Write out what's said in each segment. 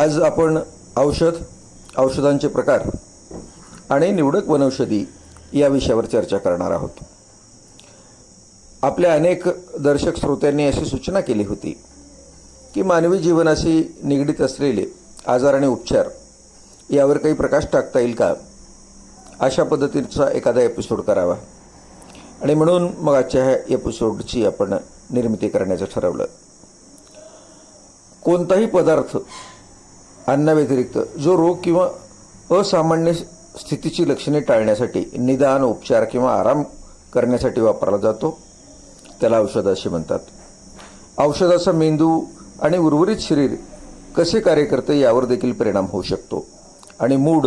आज आपण औषध औषधांचे प्रकार आणि निवडक वनौषधी या विषयावर चर्चा करणार आहोत. आपल्या अनेक दर्शक श्रोत्यांनी अशी सूचना केली होती की मानवी जीवनाशी निगडीत असलेले आजार आणि उपचार यावर काही प्रकाश टाकता येईल का? अशा पद्धतीचा एखादा एपिसोड करावा. आणि म्हणून मग आजच्या ह्या एपिसोडची आपण निर्मिती करण्याचं ठरवलं. कोणताही पदार्थ अन्नाव्यतिरिक्त जो रोग किंवा असामान्य स्थितीची लक्षणे टाळण्यासाठी निदान उपचार किंवा आराम करण्यासाठी वापरला जातो. त्याला औषध असे म्हणतात. औषधाचा मेंदू आणि उर्वरित शरीर कसे कार्य करते यावर देखील परिणाम होऊ शकतो. आणि मूड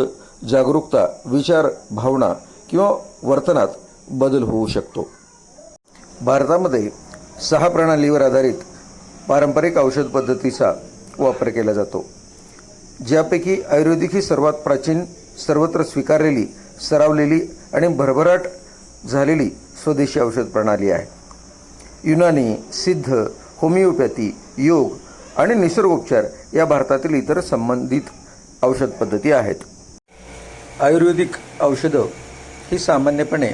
जागरूकता विचार भावना किंवा वर्तनात बदल होऊ शकतो. भारतामध्ये सहा प्रणालीवर आधारित पारंपरिक औषध पद्धतीचा वापर केला जातो. ज्यापैकी आयुर्वेदिक ही सर्वात प्राचीन सर्वत्र स्वीकारलेली सरावलेली आणि भरभराट झालेली स्वदेशी औषध प्रणाली आहे. युनानी सिद्ध होमिओपॅथी योग आणि निसर्गोपचार या भारतातील इतर संबंधित औषध पद्धती आहेत. आयुर्वेदिक औषधं ही सामान्यपणे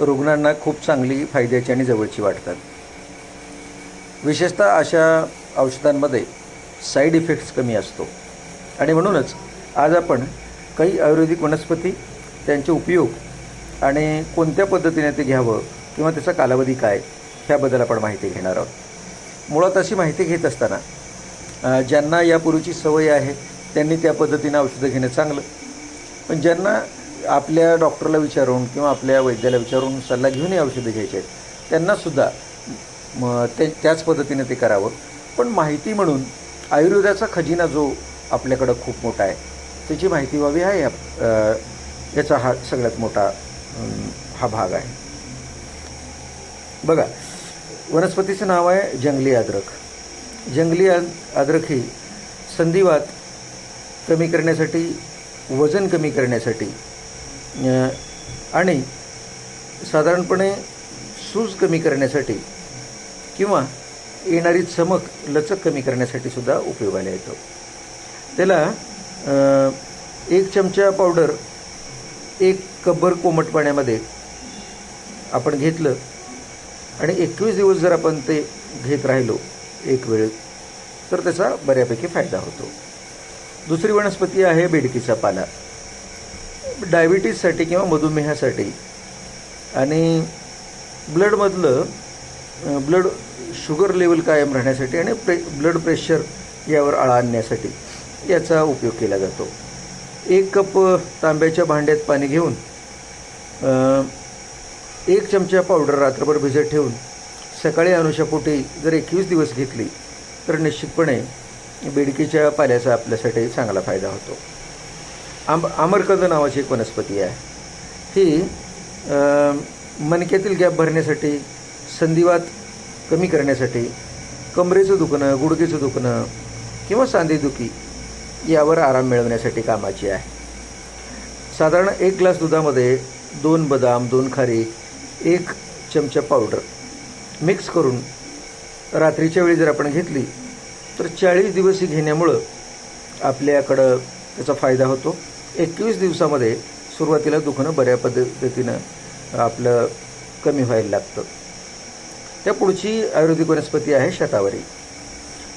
रुग्णांना खूप चांगली फायद्याची आणि जवळची वाटतात. विशेषतः अशा औषधांमध्ये साईड इफेक्ट्स कमी असतो. आणि म्हणूनच आज आपण काही आयुर्वेदिक वनस्पती त्यांचे उपयोग आणि कोणत्या पद्धतीने ते घ्यावं किंवा त्याचा कालावधी काय ह्याबद्दल आपण माहिती घेणार आहोत. मुळात अशी माहिती घेत असताना ज्यांना यापूर्वीची सवय आहे त्यांनी त्या पद्धतीनं औषधं घेणं चांगलं. पण ज्यांना आपल्या डॉक्टरला विचारून किंवा आपल्या वैद्याला विचारून सल्ला घेऊन ही औषधं घ्यायची आहेत त्यांनासुद्धा मग ते त्याच पद्धतीने ते करावं. पण माहिती म्हणून आयुर्वेदाचा खजिना जो आपल्याकडं खूप मोठा आहे. त्याची माहिती व्हावी हा याचा हा सगळ्यात मोठा हा भाग आहे. बघा वनस्पतीचं नाव आहे जंगली अद्रक. जंगली अद्रक ही संधिवात कमी करण्यासाठी वजन कमी करण्यासाठी आणि साधारणपणे सूज कमी करण्यासाठी किंवा येणारी चमक लचक कमी करण्यासाठी सुद्धा उपयोगाला येतो. त्याला एक चमचा पावडर एक कब्बर कोमट पाण्यामध्ये आपण घेतलं आणि एकवीस दिवस जर आपण ते घेत राहिलो एक वेळ तर त्याचा बऱ्यापैकी फायदा होतो. दुसरी वनस्पती आहे बेडकीचा पाला. डायबिटीजसाठी किंवा मधुमेहासाठी. आणि ब्लडमधलं ब्लड शुगर लेवल कायम राहण्यासाठी आणि प्रे ब्लड प्रेशर यावर आळा आणण्यासाठी. याचा उपयोग केला जातो. एक कप तांब्याच्या भांड्यात पाणी घेऊन एक चमचा पावडर रात्रभर भिजत ठेवून सकाळी अनुषापोटी जर एकवीस दिवस घेतली तर निश्चितपणे बेडकीच्या पाल्याचा आपल्यासाठी चांगला फायदा होतो. आंब आमरकंद नावाची एक वनस्पती आहे. ही अ, मणक्यातील गॅप भरण्यासाठी संधिवात कमी करण्यासाठी कमरेचं दुखणं गुडघेचं दुखणं किंवा सांधेदुखी यावर आराम मिळवण्यासाठी कामाची आहे. साधारण एक ग्लास दुधामध्ये दोन बदाम दोन खारी एक चमचा पावडर मिक्स करून रात्रीच्या वेळी जर आपण घेतली तर चाळीस दिवस ही घेण्यामुळं आपल्याकडं त्याचा फायदा होतो. एकवीस दिवसामध्ये सुरुवातीला दुखणं बऱ्या पद्धतीनं आपलं कमी व्हायला लागतं. त्या पुढची आयुर्वेदिक वनस्पती आहे शतावरी.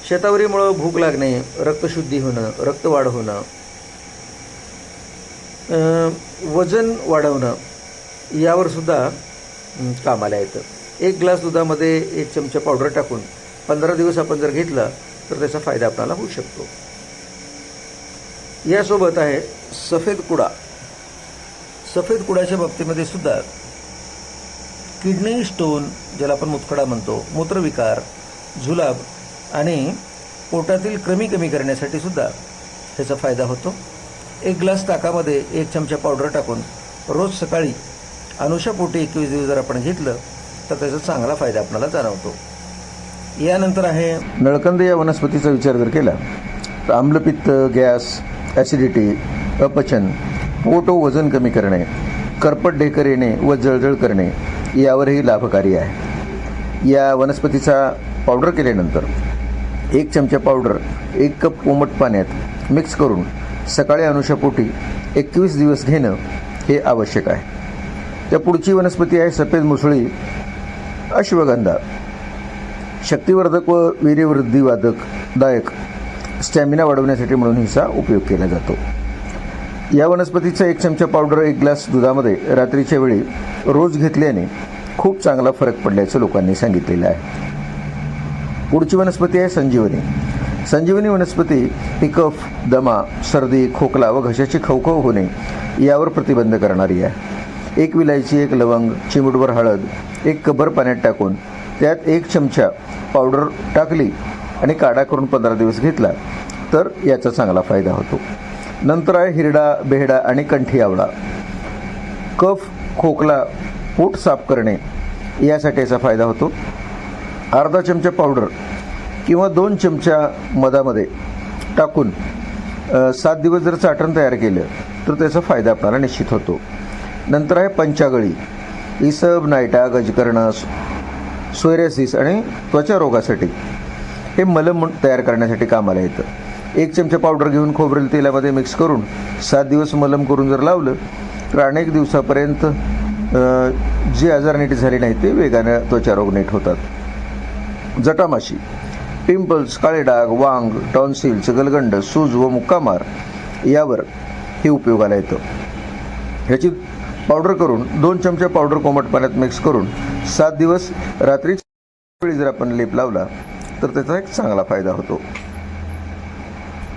शतावरीमुळं भूक लागणे रक्तशुद्धी होणं रक्तवाढ होणं वजन वाढवणं यावर सुद्धा कामाला येतं एक ग्लास दुधामध्ये एक चमचा पावडर टाकून पंधरा दिवस आपण जर घेतला तर त्याचा फायदा आपल्याला होऊ शकतो. यासोबत आहे सफेद कुडा. सफेद कुडाच्या बाबतीमध्ये सुद्धा किडनी स्टोन ज्याला आपण मुतखडा म्हणतो मूत्रविकार जुलाब आणि पोटातील क्रमी कमी करण्यासाठी सुद्धा त्याचा फायदा होतो. एक ग्लास ताकामध्ये एक चमचा पावडर टाकून रोज सकाळी अनुषापोटी एकवीस दिवस जर आपण घेतलं तर त्याचा चांगला फायदा आपल्याला जाणवतो. यानंतर आहे नळकंद या वनस्पतीचा विचार जर केला तर आम्लपित्त गॅस ॲसिडिटी अपचन पोट वजन कमी करणे करपट ढेकर येणे व जळजळ करणे यावरही लाभकारी आहे. या वनस्पतीचा पावडर केल्यानंतर एक चमचा पावडर एक कप कोमट पाण्यात मिक्स करून सकाळी अनुषापोटी एकवीस दिवस घेणं हे आवश्यक आहे. त्या पुढची वनस्पती आहे सफेद मुसळी अश्वगंधा. शक्तिवर्धक व वीर्यवृद्धीवादक दायक स्टॅमिना वाढवण्यासाठी म्हणून हिचा उपयोग केला जातो. या वनस्पतीचा एक चमचा पावडर एक ग्लास दुधामध्ये रात्रीच्या वेळी रोज घेतल्याने खूप चांगला फरक पडल्याचं लोकांनी सांगितलेलं आहे. पुढची वनस्पती आहे संजीवनी. संजीवनी वनस्पती ही कफ दमा सर्दी खोकला व घशाची खवखव होणे यावर प्रतिबंध करणारी आहे. एक विलायची एक लवंग चिमुटभर हळद एक कबर पाण्यात टाकून त्यात एक चमचा पावडर टाकली आणि काढा करून पंधरा दिवस घेतला तर याचा चांगला फायदा होतो. नंतर आहे हिरडा बेहडा आणि कंठी आवळा. कफ खोकला पोट साफ करणे यासाठी याचा फायदा होतो. अर्धा चमचा पावडर किंवा दोन चमचा मधामध्ये टाकून सात दिवस जर चाटण तयार केलं तर त्याचा फायदा आपल्याला निश्चित होतो. नंतर आहे पंचागळी. इसब नायटा गजकर्ण सोयरेसिस आणि त्वचा रोगासाठी. हे मलम तयार करण्यासाठी कामाला येतं. एक चमचा पावडर घेऊन खोबरेल तेलामध्ये मिक्स करून सात दिवस मलम करून जर लावलं तर अनेक दिवसापर्यंत जे आजार नीट झाले नाहीत ते वेगानं त्वचा रोग नीट होतात. जटामाशी पिंपल्स काळे डाग वांग टॉन्सिल्स गलगंड सूज व मुक्कामार यावर हे उपयोगाला येतं. ह्याची पावडर करून दोन चमचे पावडर कोमट पाण्यात मिक्स करून सात दिवस रात्री वेळी जर आपण लेप लावला तर त्याचा एक चांगला फायदा होतो.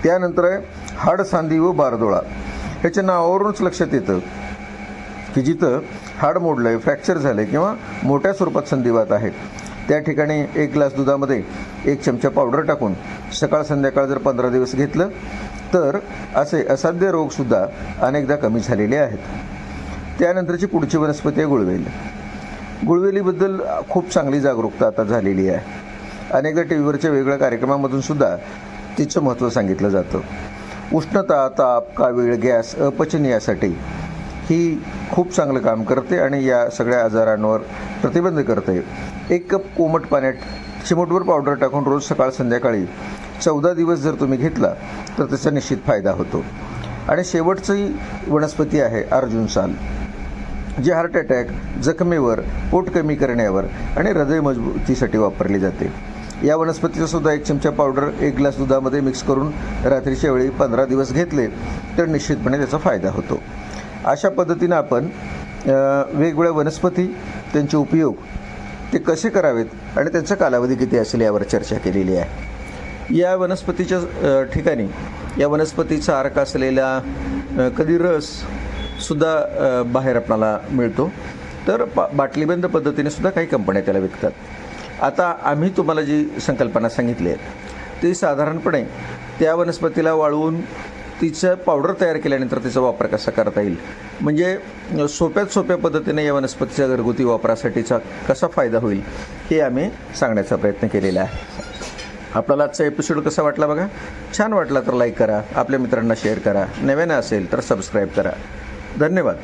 त्यानंतर आहे हाडसांदी व बारदोळा. ह्याच्या नावावरूनच लक्षात येतं की जिथं हाड मोडलं आहे फ्रॅक्चर झालं आहे किंवा मोठ्या स्वरूपात संधिवात आहे त्या ठिकाणी एक ग्लास दुधामध्ये एक चमचा पावडर टाकून सकाळ संध्याकाळ जर पंधरा दिवस घेतलं तर असे असाध्य रोगसुद्धा अनेकदा कमी झालेले आहेत. त्यानंतरची पुढची वनस्पती आहे गुळवेल. गुळवेलीबद्दल खूप चांगली जागरूकता आता झालेली आहे. अनेकदा टी व्हीवरच्या वेगळ्या कार्यक्रमामधून सुद्धा तिचं महत्त्व सांगितलं जातं. उष्णता ताप कावीळ गॅस अपचन यासाठी ही खूप चांगलं काम करते आणि या सगळ्या आजारांवर प्रतिबंध करते. एक कप कोमट पाण्यात चिमूटभर पावडर टाकून रोज सकाळ संध्याकाळी चौदा दिवस जर तुम्ही घेतला तर त्याचा निश्चित फायदा होतो. आणि शेवटचंही वनस्पती आहे अर्जुन साल जे हार्ट अटॅक जखमेवर पोट कमी करण्यावर आणि हृदय मजबूतीसाठी वापरली जाते. या वनस्पतीचा सुद्धा एक चमचा पावडर एक ग्लास दुधामध्ये मिक्स करून रात्रीच्या वेळी पंधरा दिवस घेतले तर निश्चितपणे त्याचा फायदा होतो. अशा पद्धतीनं आपण वेगवेगळ्या वनस्पती त्यांचे उपयोग ते कसे करावेत आणि त्यांचा कालावधी किती असेल यावर चर्चा केलेली आहे. या वनस्पतीच्या ठिकाणी या वनस्पतीचा अर्क असलेला कधी रस सुद्धा बाहेर आपणाला मिळतो. तर पा बाटलीबंद पद्धतीने सुद्धा काही कंपन्या त्याला विकतात. आता आम्ही तुम्हाला जी संकल्पना सांगितली आहे ती साधारणपणे त्या वनस्पतीला वाळवून तिचं पावडर तयार केल्यानंतर तिचा वापर कसा करता येईल? म्हणजे सोप्यात सोप्या पद्धतीने या वनस्पतीच्या घरगुती वापरासाठीचा कसा फायदा होईल हे आम्ही सांगण्याचा प्रयत्न केलेला आहे. आपल्याला आजचा एपिसोड कसा वाटला बघा? छान वाटला तर लाईक करा आपल्या मित्रांना शेअर करा. नव्यानं असेल तर सबस्क्राईब करा. धन्यवाद.